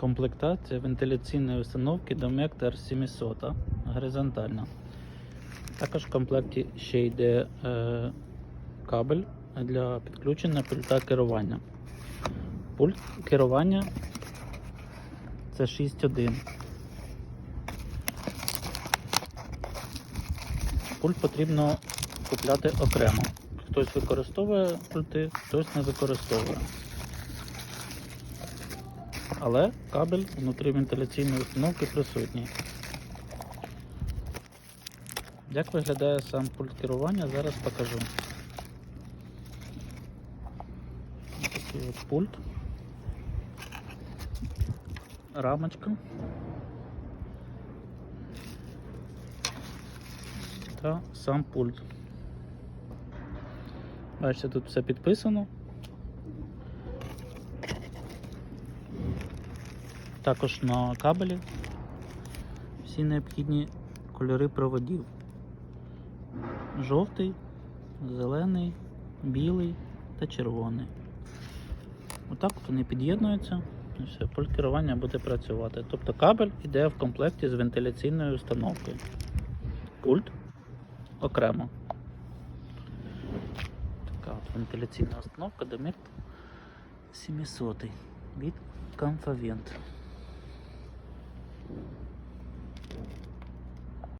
Комплектація вентиляційної установки Domector 700 горизонтальна. Також в комплекті ще йде е, кабель для підключення пульта керування. Пульт керування це 6.1. Пульт потрібно купляти окремо. Хтось використовує пульти, хтось не використовує. Але кабель внутрі вентиляційної установки присутній. Як виглядає сам пульт керування, зараз покажу. Ось Такий от пульт. Рамочка. Та сам пульт. Бачите, тут все підписано. Також на кабелі всі необхідні кольори проводів. Жовтий, зелений, білий та червоний. Отак от вони під'єднуються і все, пульт керування буде працювати. Тобто кабель йде в комплекті з вентиляційною установкою. Пульт окремо. Така от вентиляційна установка Домет 700 від Comfavent.